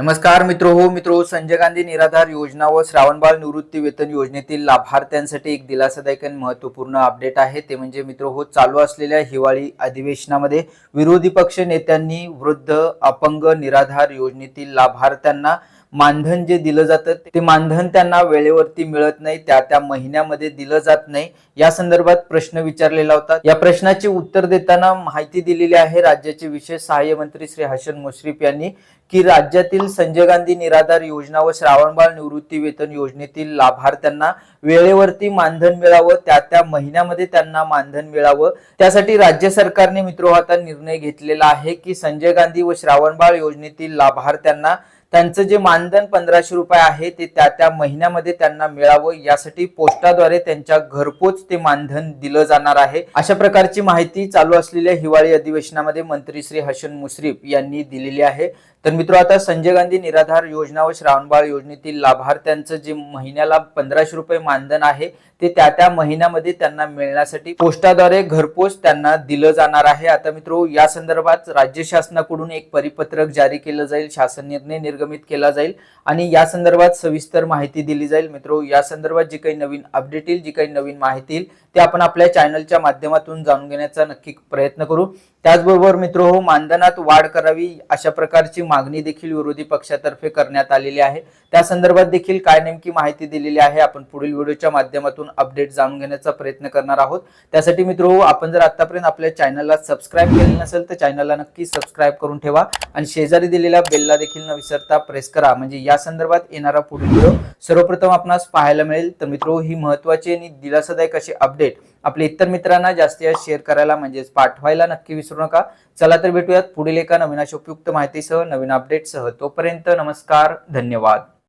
नमस्कार मित्र हो मित्र संजय गांधी निराधार योजना व श्रावणबाळ निवृत्ती वेतन योजनेतील लाभार्थ्यांसाठी एक दिलासादायक आणि महत्त्वपूर्ण अपडेट आहे. ते म्हणजे मित्र हो चालू असलेल्या हिवाळी अधिवेशनामध्ये विरोधी पक्ष नेत्यांनी वृद्ध अपंग निराधार योजनेतील लाभार्थ्यांना मानधन जे दिलं जातं ते मानधन त्यांना वेळेवरती मिळत नाही त्या त्या महिन्यामध्ये दिलं जात नाही. या संदर्भात प्रश्न विचारलेला होता. या प्रश्नाचे उत्तर देताना माहिती दिलेली आहे राज्याचे विशेष सहाय्य मंत्री श्री हसन मुश्रीफ यांनी की राज्यातील संजय गांधी निराधार योजना व श्रावणबाळ निवृत्ती वेतन योजनेतील लाभार्थ्यांना वेळेवरती मानधन मिळावं त्या त्या महिन्यामध्ये त्यांना मानधन मिळावं. त्यासाठी राज्य सरकारने मित्र आता निर्णय घेतलेला आहे की संजय गांधी व श्रावणबाळ योजनेतील लाभार्थ्यांना त्यांचं जे मानधन पंधराशे रुपये आहे ते त्या त्या महिन्यामध्ये त्यांना मिळावं. यासाठी पोस्टाद्वारे त्यांच्या घरपोच ते मानधन दिलं जाणार आहे. अशा प्रकारची माहिती चालू असलेल्या हिवाळी अधिवेशनामध्ये मंत्री श्री हसन मुश्रीफ यांनी दिलेली आहे. तर मित्र आता संजय गांधी निराधार योजना व श्रावणबाळ योजनेतील लाभार्थ्यांचं जे महिन्याला पंधराशे रुपये मानधन आहे ते त्या त्या महिन्यामध्ये त्यांना मिळण्यासाठी पोस्टाद्वारे घरपोच त्यांना दिलं जाणार आहे. आता मित्र या संदर्भात राज्य शासनाकडून एक परिपत्रक जारी केलं जाईल. शासन निर्णय निर्गमित केला जाईल आणि या संदर्भात सविस्तर माहिती दिली जाईल. मित्र या संदर्भात जी काही नवीन अपडेट येईल जी काही नवीन माहिती येईल ते आपण आपल्या चॅनलच्या माध्यमातून जाणून घेण्याचा नक्की प्रयत्न करू. त्याचबरोबर मित्र हो मानधनात वाढ करावी अशा प्रकारची मागणी देखील विरोधी पक्षातर्फे करण्यात आलेली आहे. त्या संदर्भात देखील काय नेमकी माहिती दिलेली आहे आपण पुढील व्हिडिओच्या माध्यमातून अपडेट जाणून घेण्याचा प्रयत्न करणार आहोत. त्यासाठी मित्र हो आपण जर आतापर्यंत आपल्या चॅनलला सबस्क्राईब केले नसेल तर चॅनलला नक्की सबस्क्राईब करून ठेवा आणि शेजारी दिलेल्या बेलला देखील न विसरता प्रेस करा. म्हणजे या संदर्भात येणारा पुढील व्हिडिओ सर्वप्रथम आपणास पाहायला मिळेल. तर मित्र ही महत्वाची आणि दिलासादायक अशी अपडेट आपल्या इतर मित्रांना जास्तीत जास्त शेअर करायला म्हणजेच पाठवायला नक्की विसरू नका. चला तर भेटूयात पुढील एका नवीन अशा उपयुक्त माहितीसह नवीन अपडेटसह तोपर्यंत नमस्कार धन्यवाद.